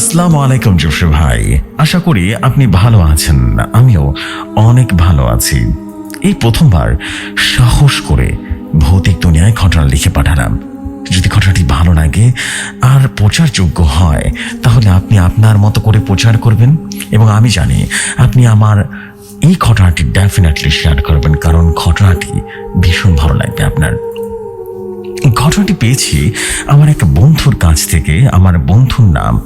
আসসালামু আলাইকুম জোসে ভাই। আশা করি আপনি ভালো আছেন, আমিও অনেক ভালো আছি। এই প্রথমবার সাহস করে ভৌতিক দুনিয়ায় ঘটনা লিখে পাঠালাম। যদি ঘটনাটি ভালো লাগে আর প্রচারযোগ্য হয়, তাহলে আপনি আপনার মতো করে প্রচার করবেন এবং আমি জানি আপনি আমার এই ঘটনাটি ডেফিনেটলি শেয়ার করবেন, কারণ ঘটনাটি ভীষণ ভালো লাগবে আপনার। ঘটনাটি পেয়েছি আমার এক বন্ধুর কাছ থেকে, আমার বন্ধুর নাম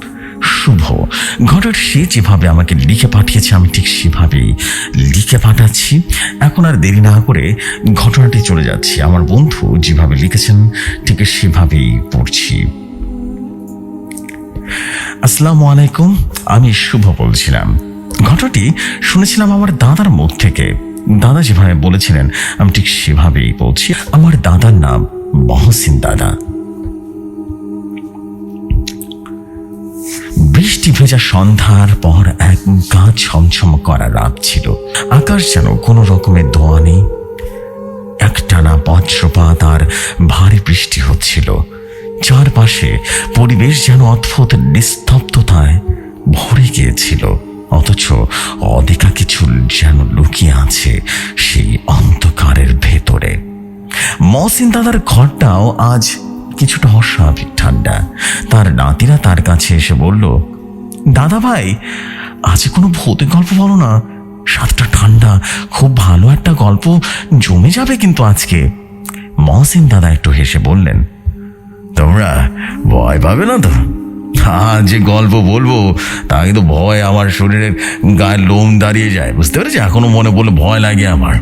শুভ। ঘটনাটি সে যেভাবে আমাকে লিখে পাঠিয়েছে, আমি ঠিক সেভাবেই লিখে পাঠাচ্ছি। এখন আর দেরি না করে ঘটনাটি চলে যাচ্ছি। আমার বন্ধু যেভাবে লিখেছেন, ঠিক সেভাবেই পড়ছি। আসসালামু আলাইকুম, আমি শুভ বলছিলাম। ঘটনাটি শুনেছিলাম আমার দাদার মুখ থেকে। দাদা যেভাবে বলেছিলেন, আমি ঠিক সেভাবেই বলছি আমার দাদার নাম মহসিন দাদা। বৃষ্টি ভেজা সন্ধ্যার পর এক গা ছমছম করা রাত ছিল। আকাশ যেন কোনো রকমের দোয়া নেই। একটানা বজ্রপাত আর ভারী বৃষ্টি হচ্ছিল। চারপাশে পরিবেশ যেন অদ্ভুত নিস্তব্ধতায় ভরে গিয়েছিল। অথচ অধিকা কিছু যেন লুকিয়ে আছে সেই অন্ধকারের ভেতরে। মহসিন দাদার ঘরটাও আজ কিছুটা অস্বাভাবিক ঠান্ডা। তার নাতিরা তার কাছে এসে বলল, দাদা ভাই, আজ কোনো ভৌতিক গল্প বলো না। সাতটা ঠান্ডা, খুব ভালো একটা গল্প জমে যাবে কিন্তু আজকে। মহসিন দাদা একটু হেসে বললেন, তোমরা ভয় পাবে না তো? আজ যে গল্প বলব, তা কিন্তু ভয় আমার শরীরের গায়ের লোম দাঁড়িয়ে যায়, বুঝতে পেরেছি? এখনও মনে বলে ভয় লাগে আমার।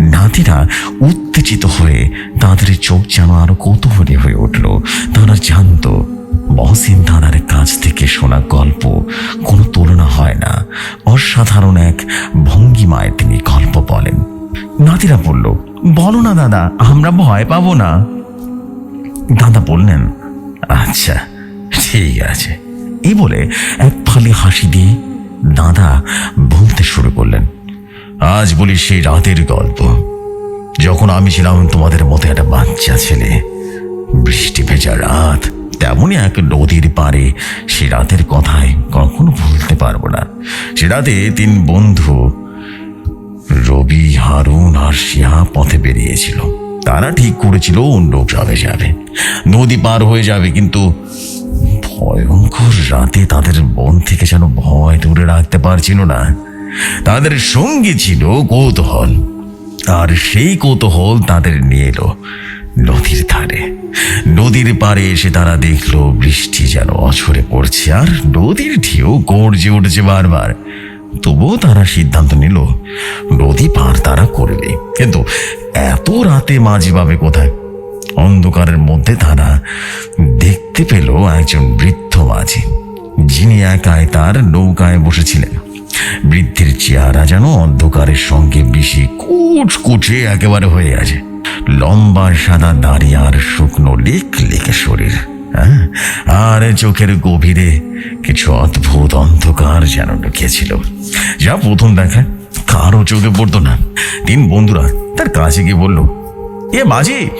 নাতিরা উত্তেজিত হয়ে তাদের চোখ যেন আরও কৌতূহলী হয়ে উঠল। তারা জানতো, মহসিন দাদার কাছ থেকে শোনা গল্প কোনো তুলনা হয় না। অসাধারণ এক ভঙ্গিমায় তিনি গল্প বলেন। নাতিরা বলল, বলো না দাদা, আমরা ভয় পাবো না। দাদা বললেন আচ্ছা ঠিক আছে। এই বলে এক ফালি হাসি দিয়ে দাদা বলতে শুরু করলেন। আজ বলি সেই রাতের গল্প। যখন আমি ছিলাম তোমাদের মতো একটা বাচ্চা ছেলে, বৃষ্টি ভেজা রাত, তেমনই এক নদীর পারে সে রাতের কথায় কখনো ভুলতে পারব না। সে রাতে তিন বন্ধু, রবি, হারুন আর শিয়া পথে বেরিয়েছিল। তারা ঠিক করেছিল অন্য গ্রামে যাবে। নদী পার হয়ে যাবে, কিন্তু ভয়ঙ্কর রাতে তাদের মন থেকে যেন ভয় দূরে রাখতে পারছিল না। তাদের সঙ্গী ছিল কৌতূহল, আর সেই কৌতূহল তাদের নিয়ে এলো নদীর ধারে। নদীর পাড়ে এসে তারা দেখল বৃষ্টি যেন অঝরে পড়ছে, আর নদীর ঢেউ গর্জে উঠেছে বারবার। তবুও তারা সিদ্ধান্ত নিল, নদী পার তারা করবে। কিন্তু এত রাতে মাঝি পাবে কোথায়? অন্ধকারের মধ্যে তারা দেখতে পেল একজন বৃদ্ধ মাঝি, যিনি একাই তার নৌকায় বসেছিলেন। বৃদ্ধের চেহারা যেন অন্ধকারের সঙ্গে বেশি কুচকুচে একেবারে হয়ে আছে লম্বা সাদা দাড়ি আর শুকনো লেক লেকে শরীর হ্যাঁ? আর চোখের গভীরে কিছু অদ্ভুত অন্ধকার যেন লুকিয়েছিল। যা প্রথম দেখায় কারও চোখে পড়তো না। তিন বন্ধুরা তার কাছে গিয়ে বলল, এ মাঝি,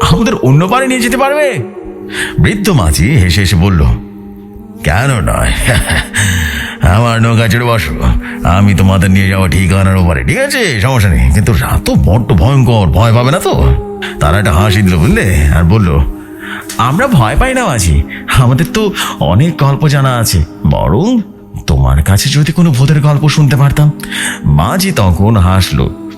আমাদের অন্য পারে নিয়ে যেতে পারবে? বৃদ্ধ মাঝি হেসে হেসে বলল, কেন নয়? আমার নৌকা চড়ে বসো। আমি তোমাদের নিয়ে যাওয়া ঠিকানার ওপারে, ঠিক আছে? সমস্যা নেই। কিন্তু রাত তো বড্ড ভয়ঙ্কর, ভয় পাবে না তো? তারা একটা হাসি দিল, বুঝলে? আর বলল, আমরা ভয় পাই না মাঝি। আমাদের তো অনেক গল্প জানা আছে। বরং তোমার কাছে যদি কোনো ভূতের গল্প শুনতে পারতাম। মাঝি তখন হাসলো।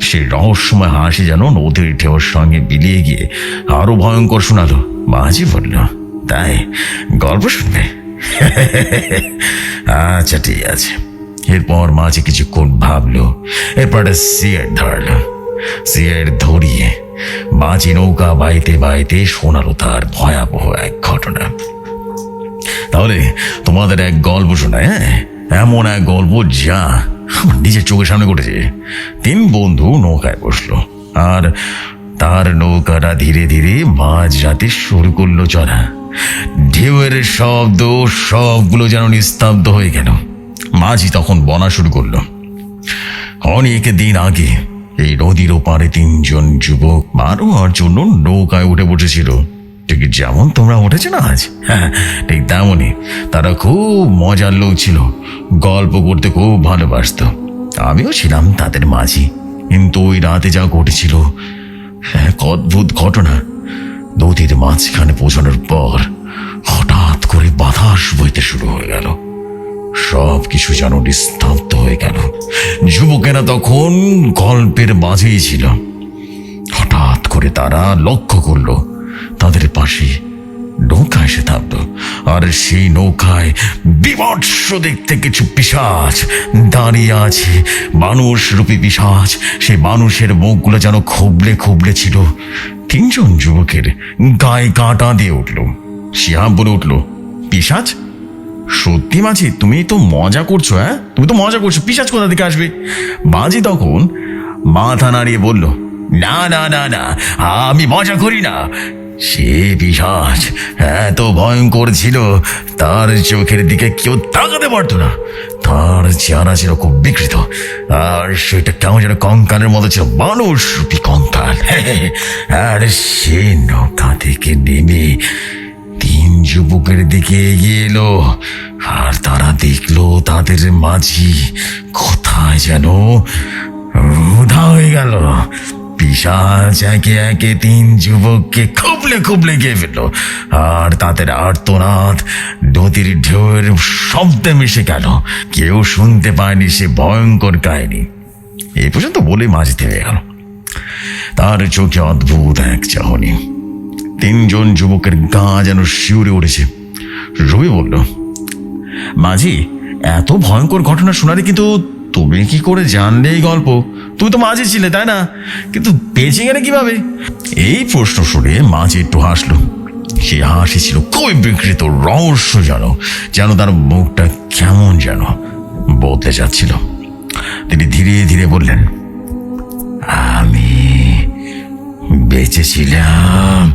সেই রহস্যময় হাসি যেন নদীর ঢেউর সঙ্গে বিলিয়ে গিয়ে আরও ভয়ঙ্কর শোনালো। মাঝি বলল, তাই গল্প শুনবে? আচ্ছা ঠিক আছে। এরপর মাঝে কিছুক্ষণ ভাবলো, এরপর একটা সিগারেট ধরলো। সিগারেট ধরিয়ে মাঝি নৌকা বাইতে বাইতে শোনালো তার ভয়াবহ এক ঘটনা। তাহলে তোমাদের এক গল্প শোনায় হ্যাঁ? এমন এক গল্প যা নিজের চোখের সামনে ঘটেছে। তিন বন্ধু নৌকায় বসল, আর তার নৌকাটা ধীরে ধীরে মাঝ রাতে শুরু করল চড়া। ঢেউয়ের শব্দ, সবগুলো যেন নিস্তব্ধ হয়ে গেল। মাঝি তখন বনা শুরু করল। অনেক দিন আগে এই নদীর ওপারে তিনজন যুবক বার হওয়ার জন্য নৌকায় উঠে বসেছিল। ঠিক যেমন তোমরা উঠেছো না আজ? হ্যাঁ ঠিক তেমনই। তারা খুব মজার লোক ছিল। গল্প করতে খুব ভালোবাসতো। আমিও ছিলাম তাদের মাঝি। কিন্তু ওই রাতে যা ঘটেছিল এক অদ্ভুত ঘটনা। নদীর মাঝখানে পৌঁছানোর পর হঠাৎ করে বাতাস বইতে শুরু হয়ে গেল। সব কিছু যেন নিস্তব্ধ হয়ে গেল। যুবকেরা তখন গল্পের মাঝেই ছিল। হঠাৎ করে তারা লক্ষ্য করল, তাদের পাশে আর সেই নৌকায় বিভৎস দেখতে কিছু পিসাজ দাঁড়িয়ে আছে, মানুষ রূপী পিসাজ সেই মানুষের মুখগুলো যেন খুবলে খুবলে ছিল। তিনজন যুবকের গায়ে কাঁটা দিয়ে উঠল। শিহাব বলে উঠল পিসাজ সত্যি মাঝি, তুমি তো মজা করছ হ্যাঁ তুমি তো মজা করছ পিসাজ কোথা থেকে আসবে? মাঝি তখন মাথা নাড়িয়ে বলল না না না না, আমি মজা করি না। সে পিসাজ এত ভয়ঙ্কর ছিল, তার চোখের দিকে কেউ তাকাতে পারতো না। তার চেহারা ছিল খুব বিকৃত, আর সেটা কেমন যেন কঙ্কালের মতো ছিল মানুষ রূপী কঙ্কাল। আর সে নৌকা থেকে নেমে তিন যুবকের দিকে এগিয়ে এলো, আর তারা দেখল তাদের মাঝি কোথায় যেন উধা হয়ে গেল। পিসাচ একে একে তিন যুবককে খুবলে খুবলে গিয়ে ফেলল। আর তাদের আর্তনাদ নদীর ঢেউয়ের শব্দে মিশে গেল। কেউ শুনতে পায়নি সে ভয়ঙ্কর কাহিনী। এই পর্যন্ত বলে মাঝি থেমে গেল। তার চোখে অদ্ভুত এক চাহনি। তিনজন যুবকের গা যেন শিউরে উঠেছে। রবি বলল, মাঝি, এত ভয়ঙ্কর ঘটনা শোনালে কিন্তু তুমি কি করে জানলে এই গল্প? তুমি তো মাঝে ছিলে, তাই না? কিন্তু বেঁচে গেলে কীভাবে? এই প্রশ্ন শুনে মাঝে একটু হাসলো। সে হাসি ছিল খুবই বিকৃত রহস্য যেন যেন তার মুখটা কেমন যেন বদলে যাচ্ছিল। তিনি ধীরে ধীরে বললেন, আমি বেঁচেছিলাম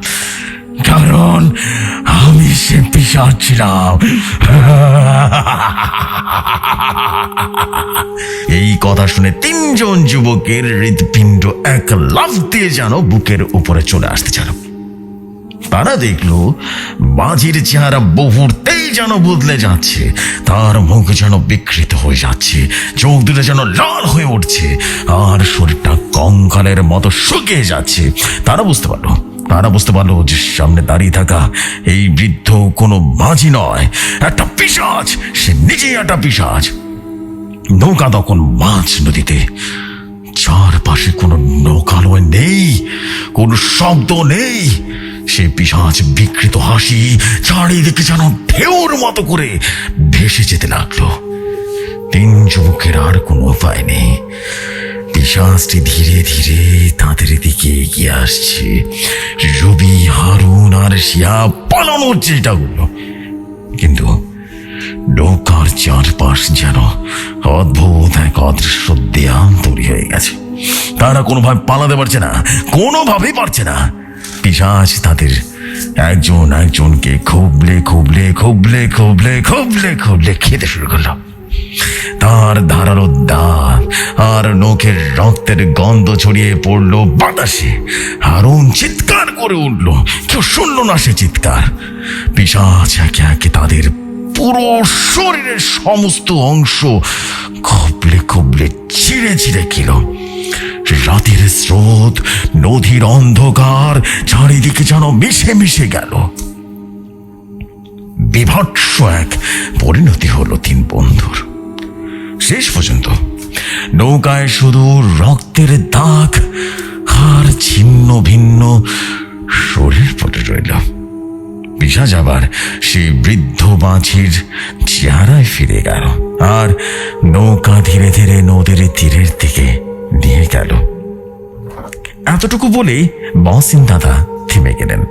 কারণ আমি সে পিসার ছিলাম। এই কথা শুনে তিনজন যুবকের হৃদপিণ্ড এক লাফ দিয়ে যেন বুকের উপরে চলে আসতে চাল তারা দেখল বাজির চেহারা বহুতেই যেন বদলে যাচ্ছে। তার মুখ যেন বিকৃত হয়ে যাচ্ছে, চোখ দুটো যেন লাল হয়ে উঠছে, আর শরীরটা কঙ্কালের মতো শুকিয়ে যাচ্ছে। তারা বুঝতে পারল তারা বুঝতে পারল যে সামনে দাঁড়িয়ে থাকা এই বৃদ্ধ কোনো মাঝি নয়। একটা পিসাজ সে নিজেই একটা পিসাজ নৌকা তখন মাছ নদীতে। চারপাশে কোনো নৌকালয় নেই, কোনো শব্দ নেই। সে পিসাজ বিকৃত হাসি চারিদিকে যেন ঢেউর মতো করে ভেসে যেতে লাগল। তিন যুবকের আর কোনো উপায় নেই। পিসাজটি ধীরে ধীরে তাদের দিকে এগিয়ে আসছে। রবি, হারুন আর শিয়া পালানোর চেষ্টা করল। কিন্তু নৌকার চারপাশ যেন অদ্ভুত এক অদৃশ্য দেয়াল তৈরি হয়ে গেছে। তারা কোনোভাবে পালাতে পারছে না, কোনোভাবেই পারছে না। পিসাজ তাদের একজন একজনকে খুবলে খুবলে খুবলে খুবলে খুবলে খুবলে খেতে শুরু করল। তার ধারালো দাঁত আর নখের রক্তের গন্ধ ছড়িয়ে পড়ল বাতাসে। হারুন চিৎকার করে উঠল। কেউ শুনল না সে চিৎকার। পিসাচ একে একে তাদের পুরো শরীরের সমস্ত অংশ খুবলে খুবলে ছিঁড়ে ছিঁড়ে খেল। রাতের স্রোত, নদীর অন্ধকার, চারিদিকে যেন মিশে মিশে গেল। বিভৎস এক পরিণতি হলো তিন বন্ধুর। শেষ পর্যন্ত। নৌকায় শুধু রক্তের দাগ আর ছিন্ন ভিন্ন শরীর পড়ে রইল। পিসাজ যাবার সেই বৃদ্ধ মাঝির চেহারায় ফিরে গেল আর নৌকা ধীরে ধীরে নদীর তীরের দিকে নিয়ে গেল। এতটুকু বলে বসিন দাদা থেমে গেলেন।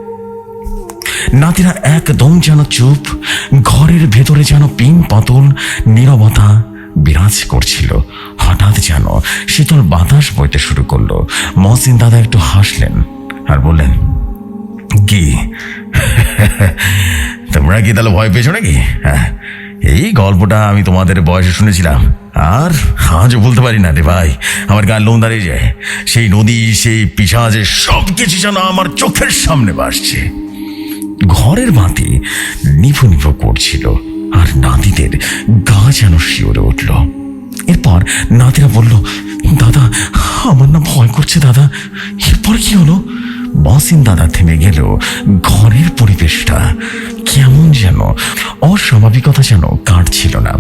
নাতিরা একদম যেন চুপ, ঘরের ভেতরে যেন পিং পাতল, নীরবতা বিরাজ করছিল। হঠাৎ যেন শীতল বাতাস বইতে শুরু করল। মহসিন দাদা একটু হাসলেন আর বললেন, কি? তোমরা কি তাহলে ভয় পেয়েছ নাকি? হ্যাঁ এই গল্পটা আমি তোমাদের বয়সে শুনেছিলাম। আর আজও বলতে পারি না রে ভাই, আমার গান লোন দাঁড়িয়ে যায়। সেই নদী, সেই পিসাজে সব কিছু যেন আমার চোখের সামনে ভাসছে। ঘরের বাতি নিভু নিভু করছিল। আর নাতিদের গা যেন শিওরে উঠল। এরপর নাতিরা বলল, দাদা, আমার না ভয় করছে, দাদা। এরপর কি হলো? বসিন দাদা থেমে গেল। ঘরের পরিবেশটা কেমন যেন, অস্বাভাবিকতা যেন কাটছিল না।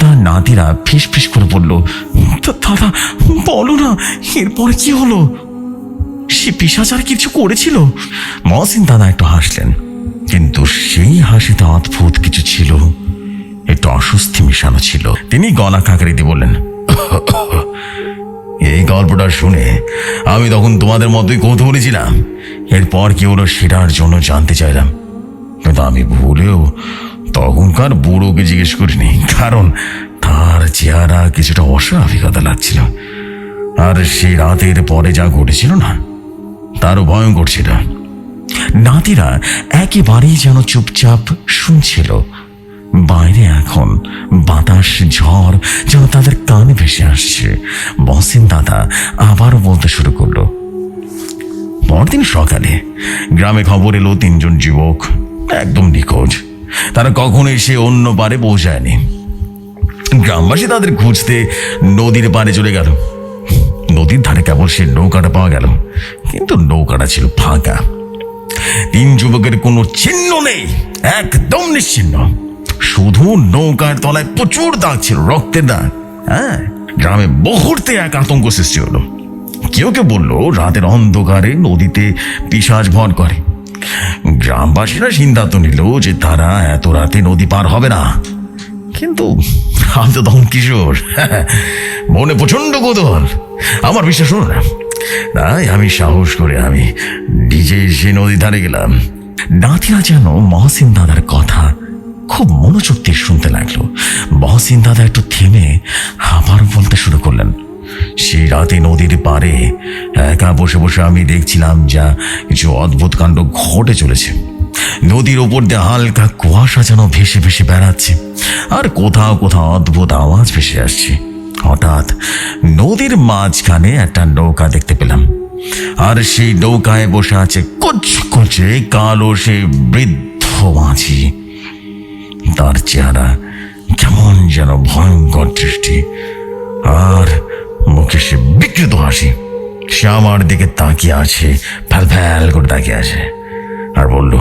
তা নাতিরা ফিস ফিস করে বলল, "দা- দাদা, বলো না, এরপর কি হলো? সে পিসাচার কিছু করেছিল? মহসিন দাদা একটু হাসলেন। কিন্তু সেই হাসিতে অদ্ভুত কিছু ছিল। একটু অস্বস্তি মিশানো ছিল। তিনি গলা কাঁকড়ি দিয়ে বললেন, এই গল্পটা শুনে আমি তখন তোমাদের মতোই কৌতূহলী ছিলাম। এরপর কি হলো সেটার জন্য জানতে চাইলাম। কিন্তু আমি ভুলেও তখনকার বুড়োকে জিজ্ঞেস করিনি, কারণ তার চেহারা কিছুটা অস্বাভাবিকতা লাগছিল। আর সেই রাতের পরে যা ঘটেছিল না, তারও ভয়ঙ্কর ছিল। নাতিরা একেবারেই যেন চুপচাপ শুনছিল। বাইরে এখন বাতাস, ঝড় যেন তাদের কানে ভেসে আসছে। বসেন দাদা আবারও বলতে শুরু করল, পরদিন সকালে গ্রামে খবর এলো তিনজন যুবক, একদম নিখোঁজ। তারা কখনো এসে অন্য পারে পৌঁছায়নি। গ্রামবাসী তাদের খুঁজতে নদীর পাড়ে চলে গেল। নদীর ধারে কেবল সে নৌকাটা পাওয়া গেল, কিন্তু নৌকাটা ছিল ফাঁকা। তিন যুবকের কোনো চিহ্ন নেই, একদম নিশ্চিহ্ন। শুধু নৌকার তলায় প্রচুর দাগ ছিল, রক্তের দাগ। হ্যাঁ গ্রামে মুহূর্তে এক আতঙ্ক সৃষ্টি হলো। কেউ কেউ বলল, রাতের অন্ধকারে নদীতে পিসাজ ভর করে। গ্রামবাসীরা সিদ্ধান্ত নিল যে তারা এত রাতে নদী পার হবে না। কিন্তু আমি তো তখন কিশোর। মনে প্রচণ্ড কৌতূহল। আমার বিশ্বাস হলো তাই আমি সাহস করে আমি নিজে সে নদী ধারে গেলাম। নাতিরা যেন মহসিন দাদার কথা খুব মনোযোগ দিয়ে শুনতে লাগল। মহসিন দাদা একটু থেমে আবার বলতে শুরু করলেন সেই রাতে নদীর পারে একা বসে বসে আমি দেখছিলাম যা কিছু অদ্ভুত কাণ্ড ঘটে চলেছে। নদীর ওপর দিয়ে হালকা কুয়াশা যেন ভেসে ভেসে বেড়াচ্ছে আর কোথাও কোথাও অদ্ভুত আওয়াজ ভেসে আসছে। হঠাৎ নদীর মাঝখানে একটা নৌকা দেখতে পেলাম আর সেই নৌকায় বসে আছে কুচকুচে কালো সে বৃদ্ধ মাঝি। তার চেহারা কেমন যেন ভয়ঙ্কর দৃষ্টি। আর মুখে সে বিকৃত হাসি। সে আমার দিকে তাকিয়ে আছে, ফ্যাল ফ্যাল করে তাকিয়ে আছে। আর বলল,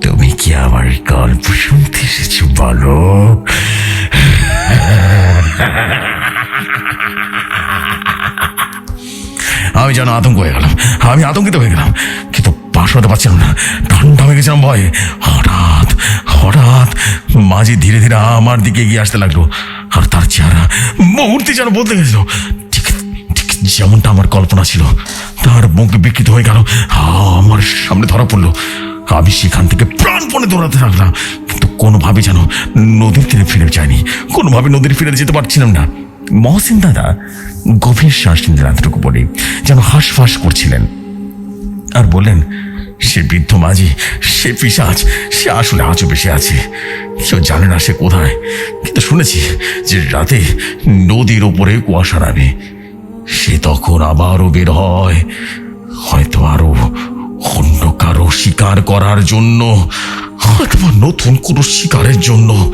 তুমি কি আমার গল্প শুনতে এসেছ বলো? আমি যেন আতঙ্ক হয়ে গেলাম। আমি আতঙ্কিত হয়ে গেলাম। কিন্তু পাশ হতে পারছিলাম না। ঠান্ডা হয়ে গেছিলাম ভয়ে। হঠাৎ মাঝি ধীরে ধীরে আমার দিকে এগিয়ে আসতে লাগল আর তার চেহারা মুহূর্তে যেন বলতে গেছিল। ঠিক ঠিক যেমনটা আমার কল্পনা ছিল। তার মুখ বিকৃত হয়ে গেল। আমার সামনে ধরা পড়ল। আমি সেখান থেকে প্রাণপণে দৌড়াতে থাকলাম কিন্তু কোনোভাবে যেন নদীর তীরে ফিরে যায়নি কোনোভাবে নদীর ফিরে যেতে পারছিলাম না। মহসিন দাদা, গভীর শ্বাস নিতে রাতটুকু পরে যেন হাঁসফাঁস করছিলেন। আর বললেন সে বৃদ্ধ মাঝি, সে পিসাজ, সে আসলে আজও বেশি আছে। কেউ জানে না সে কোথায়, কিন্তু শুনেছি যে রাতে নদীর ওপরে কুয়াশা নামে। সে তখন আবারও বের হয়। হয়তো আরও অন্য কারও শিকার করার জন্য, অথবা নতুন কোনো শিকারের জন্য।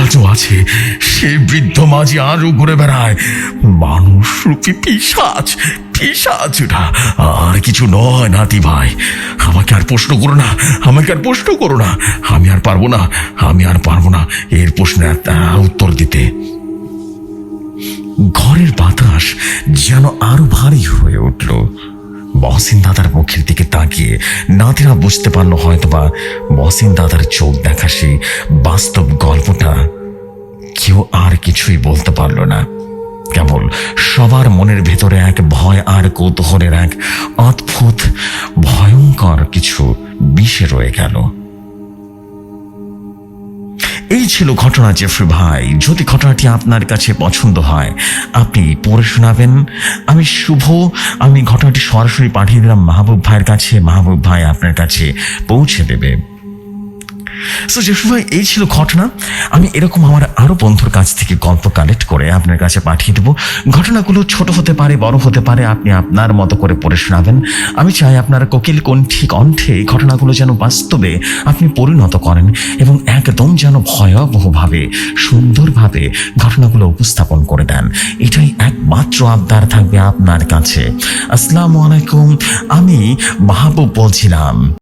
আজও আছে সে বৃদ্ধ মাঝি, আজও ঘুরে বেড়ায়। মানুষ রূপী পিসাজ পিসাজ এটা আর কিছু নয়, নাতি ভাই। আমাকে আর প্রশ্ন করো না, আমাকে আর প্রশ্ন করো না। আমি আর পারব না, আমি আর পারব না এর প্রশ্নের উত্তর দিতে। ঘরের বাতাস যেন আরও ভারী হয়ে উঠল। মহসিন দাদার মুখের দিকে তাকিয়ে নাতিরা বুঝতে পারল হয়তোবা মহসিন দাদার চোখ দেখা সেই বাস্তব গল্পটা কেউ আর কিছুই বলতে পারল না। কেবল সবার মনের ভেতরে এক ভয় আর কৌতূহলের এক অদ্ভুত, ভয়ঙ্কর কিছু বিষে রয়ে গেল। এই ছিল ঘটনা জেফ্রি ভাই। যদি ঘটনাটি আপনার কাছে পছন্দ হয়, আপনি পড়ে শোনাবেন। আমি শুভ, আমি ঘটনাটি সরাসরি পাঠিয়ে দিলাম মাহবুব ভাইয়ের কাছে। মাহবুব ভাই আপনার কাছে পৌঁছে দেবে। সো জসিম ভাই এই ছিল ঘটনা। আমি এরকম আমার আরও বন্ধুর কাছ থেকে গল্প কালেক্ট করে আপনার কাছে পাঠিয়ে দেবো। ঘটনাগুলো ছোট হতে পারে, বড় হতে পারে, আপনি আপনার মতো করে পড়ে শোনাবেন। আমি চাই আপনার কোকিল কণ্ঠী, কণ্ঠে ঘটনাগুলো যেন বাস্তবে আপনি পরিণত করেন এবং একদম যেন ভয়াবহভাবে, সুন্দরভাবে ঘটনাগুলো উপস্থাপন করে দেন। এটাই একমাত্র আবদার থাকবে আপনার কাছে। আসসালামু আলাইকুম। আমি মাহবুব বলছিলাম।